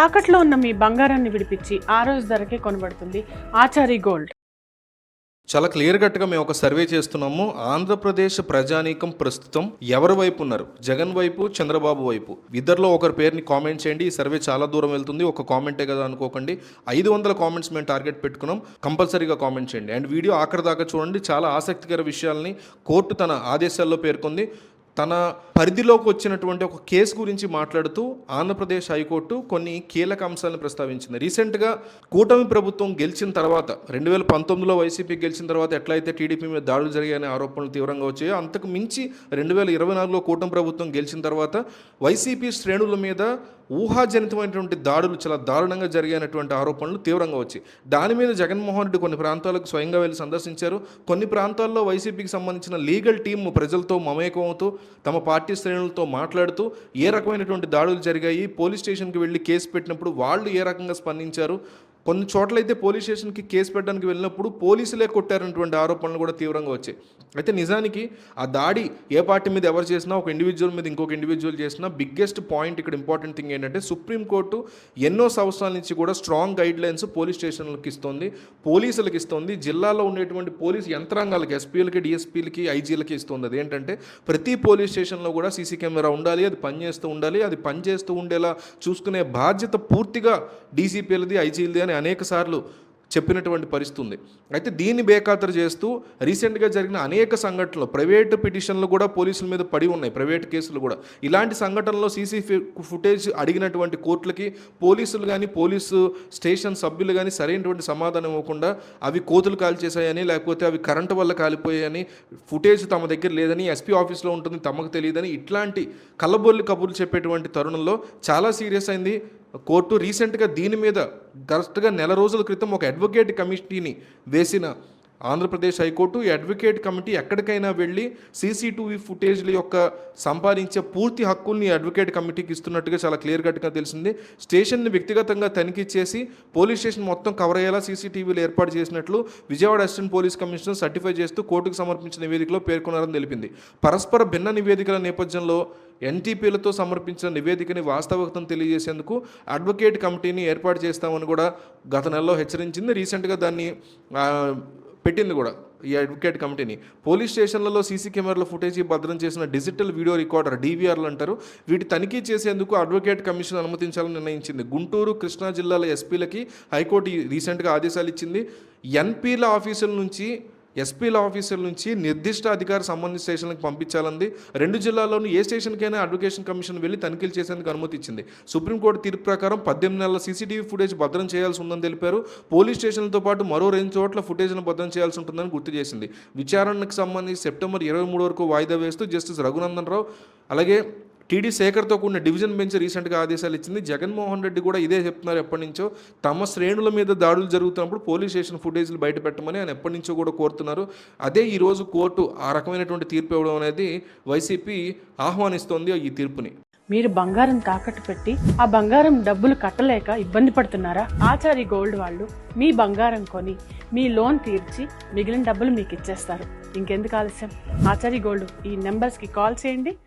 తాకట్లో ఉన్న మీ బంగారాన్ని విడిపించి ఆ రోజు ధరకే కొనబడుతుంది ఆచారి గోల్డ్. చాలా క్లియర్ కట్గా మేము ఒక సర్వే చేస్తున్నాము. ఆంధ్రప్రదేశ్ ప్రజానీకం ప్రస్తుతం ఎవరి వైపు ఉన్నారు? జగన్ వైపు చంద్రబాబు వైపు? ఇద్దరిలో ఒకరి పేరుని కామెంట్ చేయండి. ఈ సర్వే చాలా దూరం వెళ్తుంది. ఒక కామెంటే కదా అనుకోకండి. ఐదు వందల కామెంట్స్ మేము టార్గెట్ పెట్టుకున్నాం. కంపల్సరీగా కామెంట్ చేయండి. అండ్ వీడియో ఆఖరి దాకా చూడండి. చాలా ఆసక్తికర విషయాల్ని కోర్టు తన ఆదేశాల్లో పేర్కొంది. తన పరిధిలోకి వచ్చినటువంటి ఒక కేసు గురించి మాట్లాడుతూ ఆంధ్రప్రదేశ్ హైకోర్టు కొన్ని కీలక అంశాలను ప్రస్తావించింది. రీసెంట్గా కూటమి ప్రభుత్వం గెలిచిన తర్వాత రెండు వేల పంతొమ్మిదిలో వైసీపీ గెలిచిన తర్వాత ఎట్లయితే టీడీపీ మీద దాడులు జరిగాయనే ఆరోపణలు తీవ్రంగా వచ్చాయో అంతకు మించి రెండు వేల ఇరవై నాలుగులో కూటమి ప్రభుత్వం గెలిచిన తర్వాత వైసీపీ శ్రేణుల మీద ఊహాజనితమైనటువంటి దాడులు చాలా దారుణంగా జరిగినటువంటి ఆరోపణలు తీవ్రంగా వచ్చాయి. దాని మీద జగన్మోహన్ రెడ్డి కొన్ని ప్రాంతాలకు స్వయంగా వెళ్ళి సందర్శించారు. కొన్ని ప్రాంతాల్లో వైసీపీకి సంబంధించిన లీగల్ టీం ప్రజలతో మమేకమవుతూ తమ పార్టీ శ్రేణులతో మాట్లాడుతూ ఏ రకమైనటువంటి దాడులు జరిగాయి? పోలీస్ స్టేషన్కి వెళ్ళి కేసు పెట్టినప్పుడు వాళ్ళు ఏ రకంగా స్పందించారు? కొన్ని చోట్లయితే పోలీస్ స్టేషన్కి కేసు పెట్టడానికి వెళ్ళినప్పుడు పోలీసులే కొట్టారన్నటువంటి ఆరోపణలు కూడా తీవ్రంగా వచ్చాయి. అయితే నిజానికి ఆ దాడి ఏ పార్టీ మీద ఎవరు చేసినా ఒక ఇండివిజువల్ మీద ఇంకొక ఇండివిజువల్ చేసినా బిగ్గెస్ట్ పాయింట్ ఇక్కడ ఇంపార్టెంట్ థింగ్ ఏంటంటే సుప్రీంకోర్టు ఎన్నో సంవత్సరాల నుంచి కూడా స్ట్రాంగ్ గైడ్ లైన్స్ పోలీస్ స్టేషన్లకు ఇస్తుంది పోలీసులకు ఇస్తుంది. జిల్లాలో ఉండేటువంటి పోలీస్ యంత్రాంగాలకి ఎస్పీలకి డిఎస్పీలకి ఐజీలకి ఇస్తుంది. అది ఏంటంటే ప్రతి పోలీస్ స్టేషన్లో కూడా సీసీ కెమెరా ఉండాలి అది పనిచేస్తూ ఉండాలి. అది పనిచేస్తూ ఉండేలా చూసుకునే బాధ్యత పూర్తిగా డీసీపీలది ఐజీలది అని అని అనేకసార్లు చెప్పినటువంటి పరిస్థితి ఉంది అయితే దీన్ని బేఖాతరు చేస్తూ రీసెంట్గా జరిగిన అనేక సంఘటనలు ప్రైవేటు పిటిషన్లు కూడా పోలీసుల మీద పడి ఉన్నాయి ప్రైవేట్ కేసులు కూడా. ఇలాంటి సంఘటనలో సీసీ ఫుటేజ్ అడిగినటువంటి కోర్టులకి పోలీసులు కానీ పోలీసు స్టేషన్ సభ్యులు కానీ సరైనటువంటి సమాధానం ఇవ్వకుండా అవి కోతులు కాల్చేశాయని లేకపోతే అవి కరెంటు వల్ల కాలిపోయాయని ఫుటేజ్ తమ దగ్గర లేదని ఎస్పీ ఆఫీస్లో ఉంటుంది తమకు తెలియదని ఇట్లాంటి కళ్ళబొల్లి కబుర్లు చెప్పేటువంటి తరుణంలో చాలా సీరియస్ అయింది. కోర్టు రీసెంట్గా దీని మీద గరస్ట్గా నెల రోజుల క్రితం ఒక అడ్వకేట్ కమిటీని వేసిన ఆంధ్రప్రదేశ్ హైకోర్టు ఈ అడ్వకేట్ కమిటీ ఎక్కడికైనా వెళ్ళి సీసీటీవీ ఫుటేజ్ల యొక్క సంపాదించే పూర్తి హక్కుల్ని అడ్వకేట్ కమిటీకి ఇస్తున్నట్టుగా చాలా క్లియర్ కట్గా తెలిసింది. స్టేషన్ని వ్యక్తిగతంగా తనిఖీ చేసి పోలీస్ స్టేషన్ మొత్తం కవర్ అయ్యేలా సీసీటీవీలు ఏర్పాటు చేసినట్లు Vijayawada assistant police commissioner certify చేస్తూ కోర్టుకు సమర్పించిన నివేదికలో పేర్కొన్నారని తెలిపింది. పరస్పర భిన్న నివేదికల నేపథ్యంలో ఎన్టీపీలతో సమర్పించిన నివేదికని వాస్తవికతను తెలియజేసేందుకు అడ్వకేట్ కమిటీని ఏర్పాటు చేస్తామని కూడా గత నెలలో హెచ్చరించింది. రీసెంట్గా దాన్ని పెట్టింది కూడా ఈ అడ్వకేట్ కమిటీని. పోలీస్ స్టేషన్లలో సీసీ కెమెరాల ఫుటేజ్ భద్రం చేసిన డిజిటల్ వీడియో రికార్డర్ డీవీఆర్లు అంటారు. వీటి తనిఖీ చేసేందుకు అడ్వకేట్ కమిషన్ అనుమతించాలని నిర్ణయించింది. గుంటూరు కృష్ణా జిల్లాల ఎస్పీలకి హైకోర్టు రీసెంట్గా ఆదేశాలు ఇచ్చింది. ఎన్పీల ఆఫీసుల నుంచి ఎస్పీల ఆఫీసుల నుంచి నిర్దిష్ట అధికార సంబంధిత స్టేషన్లకు పంపించాలంది. రెండు జిల్లాల్లోని ఏ స్టేషన్కైనా అడ్వకేషన్ కమిషన్ వెళ్ళి తనిఖీలు చేసేందుకు అనుమతి ఇచ్చింది. సుప్రీంకోర్టు తీర్పు ప్రకారం పద్దెనిమిది నెలల సీసీటీవీ ఫుటేజ్ భద్రం చేయాల్సి ఉందని తెలిపారు. పోలీస్ స్టేషన్లతో పాటు మరో రెండు చోట్ల ఫుటేజ్ను భద్రం చేయాల్సి ఉంటుందని గుర్తు చేసింది. విచారణకు సంబంధించి సెప్టెంబర్ ఇరవై మూడు వరకు వాయిదా వేస్తూ జస్టిస్ రఘునందన్ రావు అలాగే టీడీ శేఖర్తో కూడిన డివిజన్ బెంచ్ రీసెంట్గా ఆదేశాలు ఇచ్చింది. జగన్మోహన్ రెడ్డి కూడా ఇదే చెప్తున్నారు ఎప్పటి నుంచో. తమ శ్రేణుల మీద దాడులు జరుగుతున్నప్పుడు పోలీస్ స్టేషన్ ఫుటేజ్లు బయట పెట్టమని ఆయన ఎప్పటి నుంచో కూడా కోరుతున్నారు. అదే ఈరోజు కోర్టు ఆ రకమైనటువంటి తీర్పు ఇవ్వడం అనేది వైసీపీ ఆహ్వానిస్తోంది ఈ తీర్పుని. మీరు బంగారం తాకట్టు పెట్టి ఆ బంగారం డబ్బులు కట్టలేక ఇబ్బంది పడుతున్నారా? ఆచారి గోల్డ్ వాళ్ళు మీ బంగారం కొని మీ లోన్ తీర్చి మిగిలిన డబ్బులు మీకు ఇచ్చేస్తారు. ఇంకెందుకు ఆలస్యం? ఆచారి గోల్డ్ ఈ నెంబర్స్కి కాల్ చేయండి.